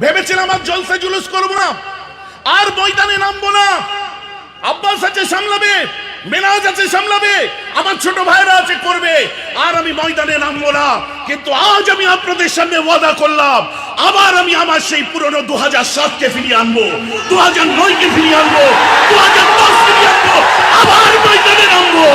ভেবেছিলাম আর জলসে জুলুস করব না। আর ময়দানে নামবো না। আব্বাস আছে, সামলাবে। মেনাজ আছে, সামলাবে। আমার ছোট ভাইরা আছে, করবে। আর আমি ময়দানে নামবো না। কিন্তু আজ আমি আপনাদের সামনে ওয়াদা করলাম, আবার আমি আমার সেই পুরনো দু হাজার সাতকে ফিরিয়ে আনব দু হাজার নয়কে ফিরিয়ে আনব দু হাজার দশ ফিরিয়ে আনব আবার ময়দানে নামবো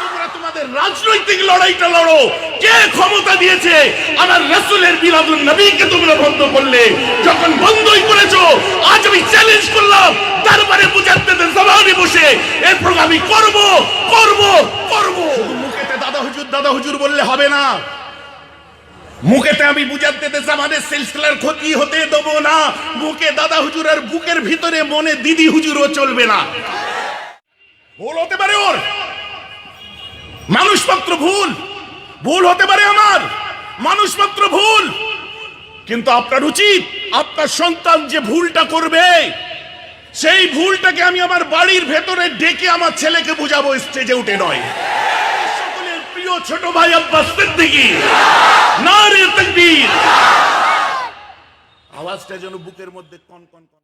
তোমরা তোমাদের রাজনৈতিক লড়াইটা লড়ো। কে ক্ষমতা দিয়েছে? আমার রাসূলের বিলাদুন নবীকে তোমরা বন্ধ করলে। যখন বন্ধই করেছ, আজ আমি চ্যালেঞ্জ করলাম তারপরে বুঝাতে জবানে বসে। এরপর আমি করব করব করব। মুখেতে দাদা হুজুর দাদা হুজুর বললে হবে না। মুখেতে আমি বুঝাতে আমাদের সিলসিলার ক্ষতি হতে দেবো না। মুখে দাদা হুজুর আর বুকের ভিতরে মনে দিদি হুজুরও চলবে না। ভুল হতে পারে ওর। মানুষ মাত্র ভুল। ভুল হতে পারে আমার। মানুষপত্র ভুল। কিন্তু আপনার উচিত, আপনার সন্তান যে ভুলটা করবে, সেই ভুলটাকে আমি আমার বাড়ির ভেতরে ডেকে আমার ছেলেকে বুঝাবো, স্টেজে উঠে নয়। সকলের প্রিয় ছোট ভাই আব্বাস আওয়াজটা যেন বুকের মধ্যে কন কন।